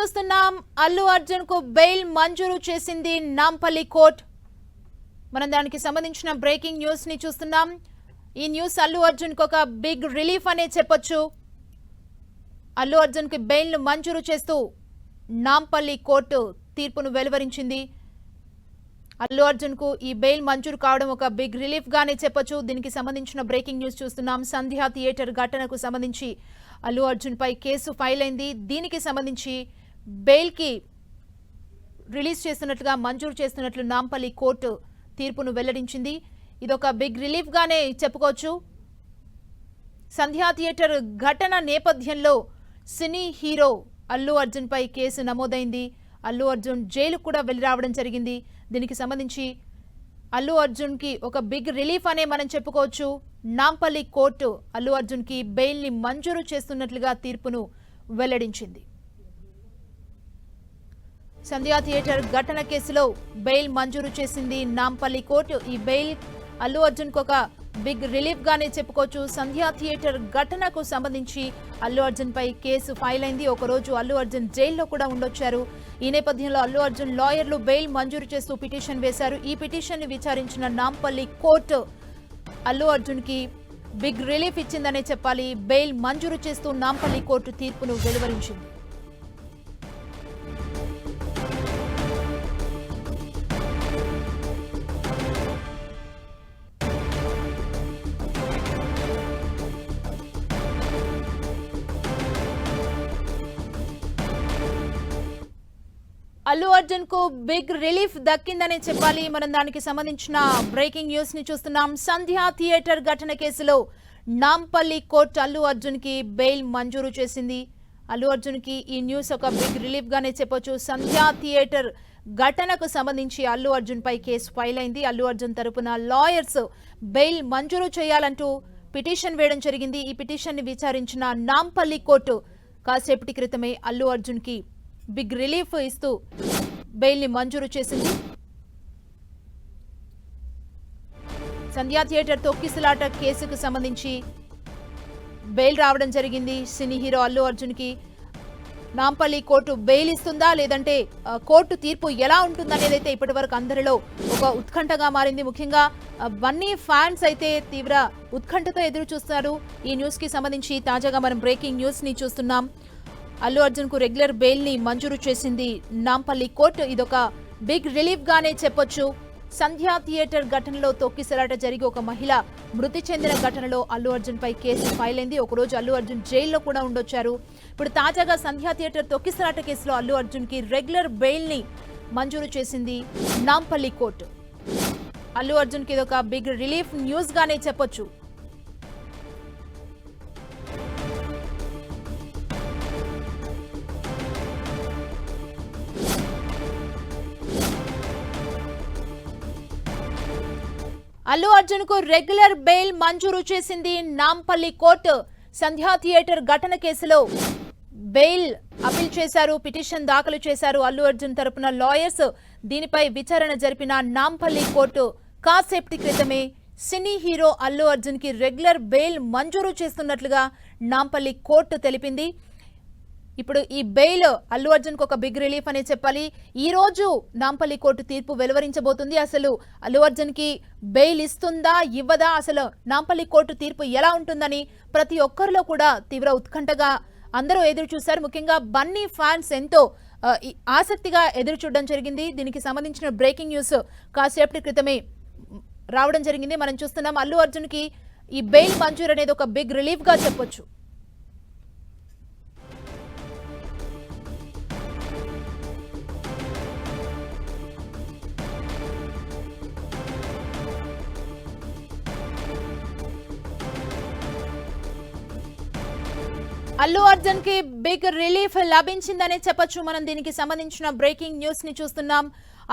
చూస్తున్నాం. అల్లు అర్జున్కు బెయిల్ మంజూరు చేసింది నాంపల్లి కోర్ట్. మనం దానికి సంబంధించిన బ్రేకింగ్ న్యూస్ని చూస్తున్నాం. ఈ న్యూస్ అల్లు అర్జున్కు ఒక బిగ్ రిలీఫ్ అనే చెప్పొచ్చు. అల్లు అర్జున్కి బెయిల్ను మంజూరు చేస్తూ నాంపల్లి కోర్టు తీర్పును వెలువరించింది. అల్లు అర్జున్కు ఈ బెయిల్ మంజూరు కావడం ఒక బిగ్ రిలీఫ్ గానే చెప్పొచ్చు. దీనికి సంబంధించిన బ్రేకింగ్ న్యూస్ చూస్తున్నాం. సంధ్యా థియేటర్ ఘటనకు సంబంధించి అల్లు అర్జున్ పై కేసు ఫైల్ అయింది దీనికి సంబంధించి బెయిల్కి రిలీజ్ చేస్తున్నట్లుగా మంజూరు చేస్తున్నట్లు నాంపల్లి కోర్టు తీర్పును వెల్లడించింది. ఇదొక బిగ్ రిలీఫ్గానే చెప్పుకోవచ్చు. సంధ్యా థియేటర్ ఘటన నేపథ్యంలో సినీ హీరో అల్లు అర్జున్పై కేసు నమోదైంది. అల్లు అర్జున్ జైలుకు కూడా వెళ్ళి రావడం జరిగింది. దీనికి సంబంధించి అల్లు అర్జున్కి ఒక బిగ్ రిలీఫ్ అనే మనం చెప్పుకోవచ్చు. నాంపల్లి కోర్టు అల్లు అర్జున్కి బెయిల్ని మంజూరు చేస్తున్నట్లుగా తీర్పును వెల్లడించింది. సంధ్యా థియేటర్ ఘటన కేసులో బెయిల్ మంజూరు చేసింది నాంపల్లి కోర్టు. ఈ బెయిల్ అల్లు అర్జున్ ఒక బిగ్ రిలీఫ్ గానే చెప్పుకోవచ్చు. సంధ్యా థియేటర్ ఘటనకు సంబంధించి అల్లు అర్జున్ పై కేసు ఫైల్ అయింది. ఒక రోజు అల్లు అర్జున్ జైల్లో కూడా ఉండొచ్చారు. ఈ నేపథ్యంలో అల్లు అర్జున్ లాయర్లు బెయిల్ మంజూరు చేస్తూ పిటిషన్ వేశారు. ఈ పిటిషన్ని విచారించిన నాంపల్లి కోర్టు అల్లు అర్జున్కి బిగ్ రిలీఫ్ ఇచ్చిందనే చెప్పాలి. బెయిల్ మంజూరు చేస్తూ నాంపల్లి కోర్టు తీర్పును వెలువరించింది. అల్లు అర్జున్కు బిగ్ రిలీఫ్ దక్కిందనే చెప్పాలి. మనం దానికి సంబంధించిన బ్రేకింగ్ న్యూస్ని చూస్తున్నాం. సంధ్యా థియేటర్ ఘటన కేసులో నాంపల్లి కోర్టు అల్లు అర్జున్కి బెయిల్ మంజూరు చేసింది. అల్లు అర్జున్కి ఈ న్యూస్ ఒక బిగ్ రిలీఫ్ గానే చెప్పొచ్చు. సంధ్యా థియేటర్ ఘటనకు సంబంధించి అల్లు అర్జున్ పై కేసు ఫైల్ అయింది. అల్లు అర్జున్ తరపున లాయర్స్ బెయిల్ మంజూరు చేయాలంటూ పిటిషన్ వేయడం జరిగింది. ఈ పిటిషన్ని విచారించిన నాంపల్లి కోర్టు కాసేపటి క్రితమే అల్లు అర్జున్కి బిగ్ రిలీఫ్ ఇస్తూ బెయిల్ని మంజూరు చేసింది. సంధ్యా థియేటర్ తొక్కిసలాట కేసుకు సంబంధించి బెయిల్ రావడం జరిగింది. సినీ హీరో అల్లు అర్జున్కి నాంపల్లి కోర్టు బెయిల్ ఇస్తుందా లేదంటే కోర్టు తీర్పు ఎలా ఉంటుందనేది అయితే ఇప్పటి వరకు అందరిలో ఒక ఉత్కంఠగా మారింది. ముఖ్యంగా బన్నీ ఫ్యాన్స్ అయితే తీవ్ర ఉత్కంఠతో ఎదురు చూస్తారు ఈ న్యూస్కి సంబంధించి తాజాగా మనం బ్రేకింగ్ న్యూస్ని చూస్తున్నాం. అల్లు అర్జున్కు రెగ్యులర్ బెయిల్ని మంజూరు చేసింది నాంపల్లి కోర్టు. ఇదొక బిగ్ రిలీఫ్ గానే చెప్పొచ్చు. సంధ్యా థియేటర్ ఘటనలో తొక్కిసలాట జరిగి ఒక మహిళ మృతి చెందిన ఘటనలో అల్లు అర్జున్ పై కేసు ఫైల్ అయింది ఒకరోజు అల్లు అర్జున్ జైల్లో కూడా ఉండొచ్చారు. ఇప్పుడు తాజాగా సంధ్యా థియేటర్ తొక్కిసలాట కేసులో అల్లు అర్జున్కి రెగ్యులర్ బెయిల్ని మంజూరు చేసింది నాంపల్లి కోర్టు. అల్లు అర్జున్కి ఇదొక బిగ్ రిలీఫ్ న్యూస్ గానే చెప్పొచ్చు. అల్లు అర్జున్కు రెగ్యులర్ బెయిల్ మంజూరు చేసింది నాంపల్లి కోర్టు. సంధ్యా థియేటర్ ఘటన కేసులో బెయిల్ అపీల్ చేశారు పిటిషన్ దాఖలు చేశారు అల్లు అర్జున్ తరపున లాయర్స్. దీనిపై విచారణ జరిపిన నాంపల్లి కోర్టు. కాసేపటి క్రితమే సినీ హీరో అల్లు అర్జున్కి రెగ్యులర్ బెయిల్ మంజూరు చేస్తున్నట్లుగా నాంపల్లి కోర్టు తెలిపింది. ఇప్పుడు ఈ బెయిల్ అల్లు అర్జున్కు ఒక బిగ్ రిలీఫ్ అనే చెప్పాలి. ఈ రోజు నాంపల్లి కోర్టు తీర్పు వెలువరించబోతుంది. అసలు అల్లు అర్జున్కి బెయిల్ ఇస్తుందా ఇవ్వదా? అసలు నాంపల్లి కోర్టు తీర్పు ఎలా ఉంటుందని ప్రతి ఒక్కరిలో కూడా తీవ్ర ఉత్కంఠగా అందరూ ఎదురు చూశారు. ముఖ్యంగా బన్నీ ఫ్యాన్స్ ఎంతో ఆసక్తిగా ఎదురు చూడడం జరిగింది. దీనికి సంబంధించిన బ్రేకింగ్ న్యూస్ కాసేపటి క్రితమే రావడం జరిగింది. మనం చూస్తున్నాం అల్లు అర్జున్కి ఈ బెయిల్ మంజూరు అనేది ఒక బిగ్ రిలీఫ్గా చెప్పొచ్చు. అల్లు అర్జున్కి బిగ్ రిలీఫ్ లభించిందనే చెప్పొచ్చు. మనం దీనికి సంబంధించిన బ్రేకింగ్ న్యూస్ని చూస్తున్నాం.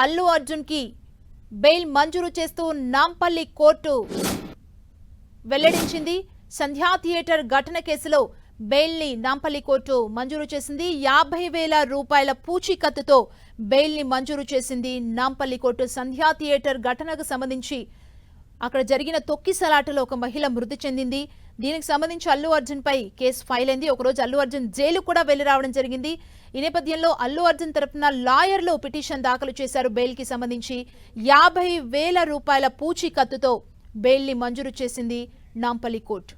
అల్లు అర్జున్కి బెయిల్ మంజూరు చేస్తూ నాంపల్లి కోర్టు వెల్లడించింది. సంధ్యా థియేటర్ ఘటన కేసులో బెయిల్ని నాంపల్లి కోర్టు మంజూరు చేసింది. యాభై వేల రూపాయల పూచీకత్తుతో బెయిల్ని మంజూరు చేసింది నాంపల్లి కోర్టు. సంధ్యా థియేటర్ ఘటనకు సంబంధించి అక్కడ జరిగిన తొక్కిసలాటలో ఒక మహిళ మృతి చెందింది. దీనికి సంబంధించి అల్లు అర్జున్ పై కేసు ఫైల్ అయింది. ఒకరోజు అల్లు అర్జున్ జైలు కూడా వెళ్ళి రావడం జరిగింది. ఈ నేపథ్యంలో అల్లు అర్జున్ తరపున లాయర్లు పిటిషన్ దాఖలు చేశారు. బెయిల్కి సంబంధించి యాభై వేల రూపాయల పూచీకత్తుతో బెయిల్ని మంజూరు చేసింది నాంపల్లి కోర్టు.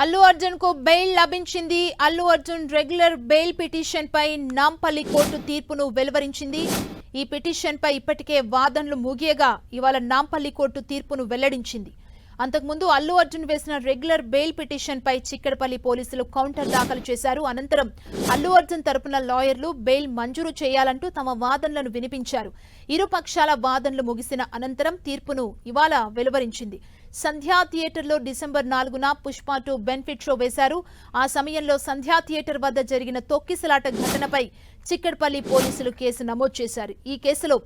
అల్లు అర్జున్కు బెయిల్ లభించింది. Allu Arjun regular bail petition పై నాంపల్లి కోర్టు తీర్పును వెలువరించింది. ఈ పిటిషన్ పై ఇప్పటికే వాదనలు ముగియగా ఇవాళ నాంపల్లి కోర్టు తీర్పును వెల్లడించింది. అంతకుముందు అల్లు అర్జున్ వేసిన రెగ్యులర్ బెయిల్ పిటిషన్ పై చిక్కడపల్లి పోలీసులు కౌంటర్ దాఖలు చేశారు. అనంతరం అల్లు అర్జున్ తరపున లాయర్లు బెయిల్ మంజూరు చేయాలంటూ తమ వాదనలను వినిపించారు. ఇరు పక్షాల వాదనలు ముగిసిన అనంతరం తీర్పును ఇవాళ వెలువరించింది. సంధ్యా థియేటర్లో డిసెంబర్ నాలుగున పుష్ప టూ బెనిఫిట్ షో వేశారు. ఆ సమయంలో సంధ్యా థియేటర్ వద్ద జరిగిన తొక్కిసలాట ఘటనపై చిక్కడపల్లి పోలీసులు కేసు నమోదు చేశారు. ఈ కేసులో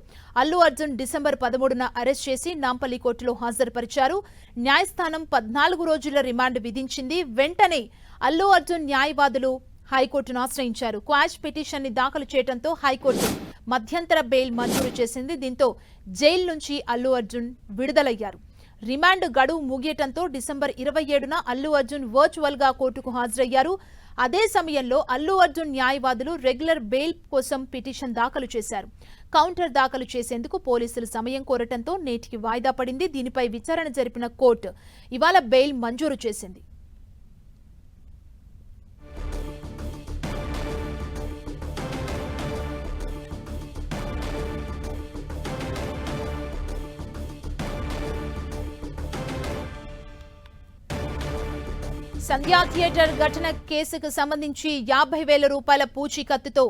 అల్లు అర్జున్ డిసెంబర్ పదమూడున అరెస్ట్ చేసి నాంపల్లి కోర్టులో హాజరుపరిచారు. న్యాయస్థానం పద్నాలుగు రోజుల రిమాండ్ విధించింది. వెంటనే అల్లు అర్జున్ న్యాయవాదులు హైకోర్టును ఆశ్రయించారు. క్వాష్ పిటిషన్ని దాఖలు చేయడంతో హైకోర్టు మధ్యంతర బెయిల్ మంజూరు చేసింది. దీంతో జైలు నుంచి అల్లు అర్జున్ విడుదలయ్యారు. రిమాండ్ గడువు ముగియటంతో డిసెంబర్ ఇరవై ఏడున అల్లు అర్జున్ వర్చువల్గా కోర్టుకు హాజరయ్యారు. అదే సమయంలో అల్లు అర్జున్ న్యాయవాదులు రెగ్యులర్ బెయిల్ కోసం పిటిషన్ దాఖలు చేశారు. కౌంటర్ దాఖలు చేసేందుకు పోలీసులు సమయం కోరటంతో నేటికి వాయిదా పడింది. దీనిపై విచారణ జరిపిన కోర్టు ఇవాళ బెయిల్ మంజూరు చేసింది. సంధ్యా థియేటర్ ఘటన కేసుకు సంబంధించి యాభై వేల రూపాయల పూచీకత్తుతో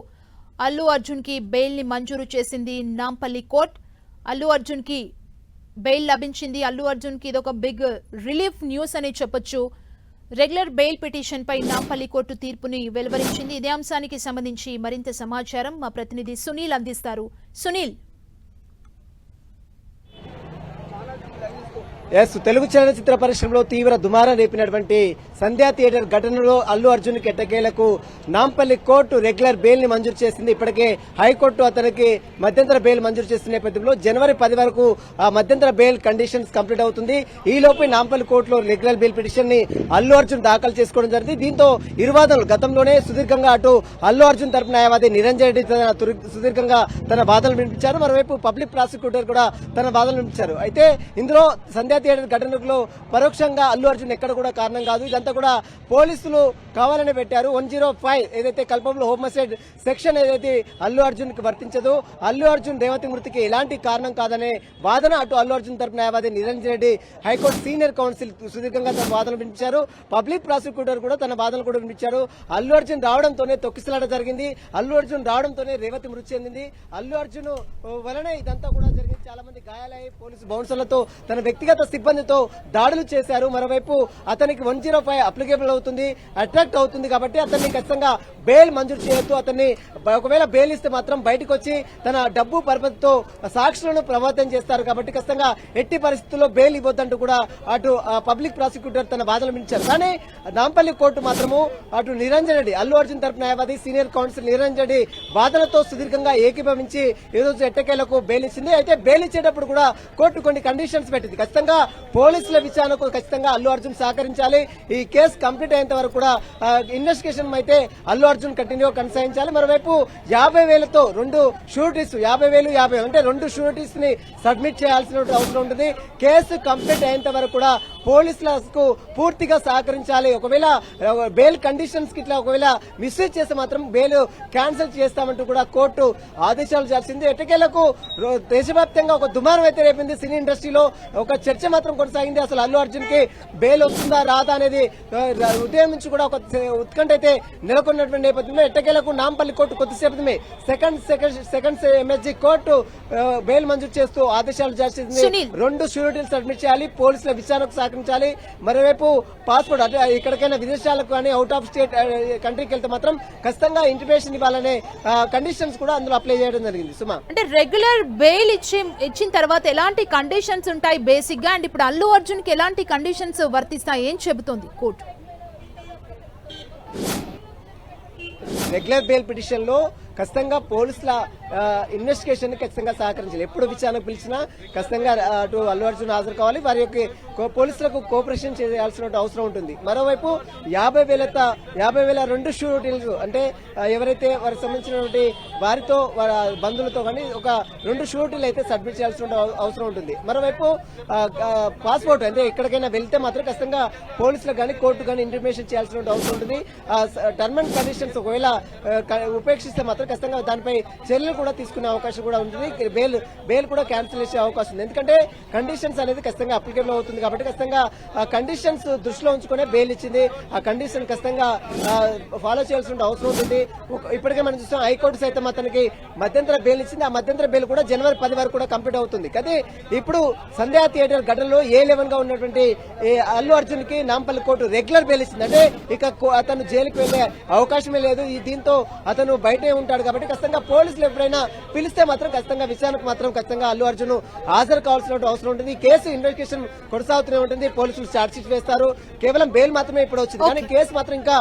అల్లు అర్జున్కి బెయిల్ని మంజూరు చేసింది నాంపల్లి కోర్ట్. అల్లు అర్జున్కి బెయిల్ లభించింది. అల్లు అర్జున్కి ఇదొక బిగ్ రిలీఫ్ న్యూస్ అని చెప్పొచ్చు. రెగ్యులర్ బెయిల్ పిటిషన్ పై నాంపల్లి కోర్టు తీర్పుని వెలువరించింది. ఇదే అంశానికి సంబంధించి మరింత సమాచారం మా ప్రతినిధి సునీల్ అందిస్తారు. సునీల్ ఎస్ తెలుగు చలనచిత్ర పరిశ్రమలో తీవ్ర దుమారం రేపినటువంటి సంధ్యా థియేటర్ ఘటనలో అల్లు అర్జున్ కెట్టకేలకు నాంపల్లి కోర్టు రెగ్యులర్ బెయిల్ని మంజూరు చేసింది. ఇప్పటికే హైకోర్టు అతనికి మధ్యంతర బెయిల్ మంజూరు చేసిన నేపథ్యంలో జనవరి పది వరకు ఆ మధ్యంతర బెయిల్ కండిషన్స్ కంప్లీట్ అవుతుంది. ఈ నాంపల్లి కోర్టులో రెగ్యులర్ బెయిల్ పిటిషన్ని అల్లు అర్జున్ దాఖలు చేసుకోవడం జరిగింది. దీంతో ఇరువాదనలు గతంలోనే సుదీర్ఘంగా అటు అల్లు అర్జున్ తరపు న్యాయవాది నిరంజన్ రెడ్డి తన సుదీర్ఘంగా తన వాదనలు వినిపించారు. మరోవైపు పబ్లిక్ ప్రాసిక్యూటర్ కూడా తన వాదనలు వినిపించారు. అయితే ఇందులో సంధ్యా థియేటర్ ఘటనలో పరోక్షంగా అల్లు అర్జున్ ఎక్కడ కూడా కారణం కాదు. ఇదంతా కూడా పోలీసులు కావాలని పెట్టారు. వన్ జీరో ఫైవ్ ఏదైతే కల్పంలో హోమసైడ్ సెక్షన్ ఏదైతే అల్లు అర్జున్కి వర్తించదో అల్లు అర్జున్ రేవతి మృతికి ఎలాంటి కారణం కాదనే వాదన అటు అల్లు అర్జున్ తరపు న్యాయవాది Niranjan Reddy high court senior counsel సుదీర్ఘంగా తన వాదనలు వినిపించారు. పబ్లిక్ ప్రాసిక్యూటర్ కూడా తన వాదనలు కూడా వినిపించారు. అల్లు అర్జున్ రావడంతోనే తొక్కిసలాట జరిగింది. అల్లు అర్జున్ రావడంతోనే రేవతి మృతి చెందింది. అల్లు అర్జున్ వలనే ఇదంతా కూడా జరిగింది. చాలా మంది గాయాలయ్యి పోలీసు బౌన్సర్లతో తన వ్యక్తిగత సిబ్బందితో దాడులు చేశారు. మరోవైపు అతనికి వన్ జీరో ఫైవ్ అప్లికేబుల్ అవుతుంది అట్రాక్ట్ అవుతుంది కాబట్టి అతన్ని ఖచ్చితంగా బెయిల్ మంజూరు చేయొద్దు. అతన్ని ఒకవేళ బెయిల్ ఇస్తే మాత్రం బయటకు వచ్చి తన డబ్బు పరపతితో సాక్షులను ప్రభావితం చేస్తారు కాబట్టి ఖచ్చితంగా ఎట్టి పరిస్థితుల్లో బెయిల్ ఇవ్వద్దంటూ కూడా అటు ఆ, పబ్లిక్ ప్రాసిక్యూటర్ తన బాధలు మించారు కానీ నాంపల్లి కోర్టు మాత్రము అటు నిరంజన్ రెడ్డి అల్లు అర్జున్ తరపు న్యాయవాది సీనియర్ కౌన్సిల్ నిరంజన్ రెడ్డి వాదనతో సుదీర్ఘంగా ఏకీభవించి ఈరోజు ఎట్టకేలకు బెయిల్ ఇచ్చింది. అయితే బెయిల్ ఇచ్చేటప్పుడు కూడా కోర్టు కొన్ని కండిషన్స్ పెట్టింది. ఖచ్చితంగా పోలీసుల విచారణకు ఖచ్చితంగా అల్లు అర్జున్ సహకరించాలి. ఈ కేసు కంప్లీట్ అయ్యేంత వరకు కూడా ఇన్వెస్టిగేషన్ అయితే అల్లు అర్జున్ కంటిన్యూ కొనసాగించాలి. మరోవైపు యాభై వేలతో రెండు షూరిటీస్ యాభై వేలు యాభై అంటే రెండు షూరిటీస్ని సబ్మిట్ చేయాల్సిన అవసరం ఉంటుంది. కేసు కంప్లీట్ అయ్యేంత వరకు కూడా పోలీసులకు పూర్తిగా సహకరించాలి. ఒకవేళ బెయిల్ కండిషన్స్కి ఇట్లా ఒకవేళ మిస్యూజ్ చేస్తే మాత్రం బెయిల్ క్యాన్సిల్ చేస్తామంటూ కూడా కోర్టు ఆదేశాలు చేసింది ఎట్టకేలకు దేశవ్యాప్తంగా ఒక దుమారం అయితే రేపింది సినీ ఇండస్ట్రీలో. ఒక చర్చ మాత్రం కొనసాగింది. అసలు అల్లు అర్జున్కి బెయిల్ వస్తుందా రాదా అనేది ఉదయం నుంచి కూడా ఒక ఉత్కంఠ అయితే నెలకొన్నటువంటి నేపథ్యంలో ఎట్టకేలకు నాంపల్లి కోర్టు కొద్దిసేపు second second second MSG court bail మంజూరు చేస్తూ ఆదేశాలు జారీ చేసింది. రెండు షూరిటీలు సబ్మిట్ చేయాలి. పోలీసుల విచారణకు సహకరించాలి మరోవైపు పాస్పోర్ట్ అంటే ఎక్కడికైనా విదేశాలకు కానీ అవుట్ ఆఫ్ స్టేట్ కంట్రీకి వెళ్తే మాత్రం ఖచ్చితంగా ఇంటిమేషన్ ఇవ్వాలనే కండిషన్స్ కూడా అందులో అప్లై చేయడం జరిగింది. సుమా. అంటే రెగ్యులర్ బెయిల్ ఇచ్చి ఇచ్చిన తర్వాత ఎలాంటి కండిషన్స్ ఉంటాయి బేసిక్గా అండ్ ఇప్పుడు అల్లు అర్జున్కి ఎలాంటి కండిషన్స్ వర్తిస్తాయి? ఏం చెబుతోంది కోర్టు? రెగ్యులర్ బెయిల్ పిటిషన్లో ఖచ్చితంగా పోలీసుల ఇన్వెస్టిగేషన్ ఖచ్చితంగా సహకరించాలి. ఎప్పుడు విచారణకు పిలిచినా ఖచ్చితంగా అటు అల్లు అర్జున్ హాజరు కావాలి. వారి యొక్క కో- పోలీసులకు కోఆపరేషన్ చేయాల్సిన అవసరం ఉంటుంది. మరోవైపు యాభై వేల యాభై వేల రెండు షూరిటీలు అంటే ఎవరైతే వారికి సంబంధించినటువంటి వారితో వారి బంధువులతో కానీ ఒక రెండు షూరిటీలు అయితే సబ్మిట్ చేయాల్సిన అవసరం ఉంటుంది. మరోవైపు పాస్పోర్ట్ అంటే ఎక్కడికైనా వెళ్తే మాత్రం ఖచ్చితంగా పోలీసులకు కానీ కోర్టు కానీ ఇంటిమేషన్ చేయాల్సిన అవసరం ఉంటుంది. టర్మ్ అండ్ కండిషన్స్ ఒకవేళ ఉపేక్షిస్తే మాత్రం ఖచ్చితంగా దానిపై చర్యలు కూడా తీసుకునే అవకాశం కూడా ఉంటుంది. బెయిల్ బెయిల్ కూడా క్యాన్సిల్ చేసే అవకాశం ఉంది. ఎందుకంటే కండిషన్స్ అనేది ఖచ్చితంగా అప్లికేబుల్ అవుతుంది కాబట్టి ఖచ్చితంగా ఆ కండిషన్స్ దృష్టిలో ఉంచుకునే బెయిల్ ఇచ్చింది. ఆ కండిషన్ ఖచ్చితంగా ఫాలో చేయాల్సిన అవసరం ఉంటుంది ఇప్పటికే మనం చూస్తాం హైకోర్టు సైతం అతనికి మధ్యంతర బెయిల్ ఇచ్చింది. ఆ మధ్యంతర బెయిల్ కూడా జనవరి పది వరకు కూడా కంప్లీట్ అవుతుంది. కానీ ఇప్పుడు సంధ్యా థియేటర్ ఘటనలో ఏ లెవెన్గా ఉన్నటువంటి అల్లు అర్జున్కి నాంపల్లి కోర్టు రెగ్యులర్ బెయిల్ ఇచ్చింది. అంటే ఇక కో- అతను జైలుకి వెళ్ళే అవకాశమే లేదు. దీంతో అతను బయటే ఉంటాడు. కాబట్టి ఖచ్చితంగా పోలీసులు ఎప్పుడైనా పిలిస్తే మాత్రం ఖచ్చితంగా విచారణకు మాత్రం ఖచ్చితంగా అల్లు అర్జున్ హాజరు కావాల్సిన అవసరం ఉంటుంది. కేసు ఇన్వెస్టిగేషన్ కొనసాగుతూనే ఉంటుంది. పోలీసులు ఛార్జ్ షీట్ వేస్తారు. కేవలం బెయిల్ మాత్రమే ఇప్పుడు వచ్చింది. కానీ కేసు మాత్రం ఇంకా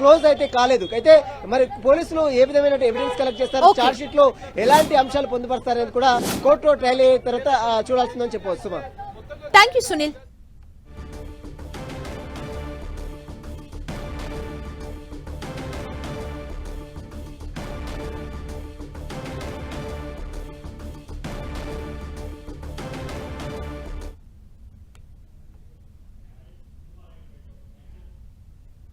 క్లోజ్ అయితే కాలేదు. అయితే మరి పోలీసులు ఏ విధమైన ఎవిడెన్స్ కలెక్ట్ చేస్తారు. ఛార్జ్ షీట్లో ఎలాంటి అంశాలు పొందుపరుస్తారు అనేది కూడా కోర్టులో ట్రయల్ అయిన తర్వాత చూడాల్సిందని చెప్పవచ్చు సుమా. Thank you Sunil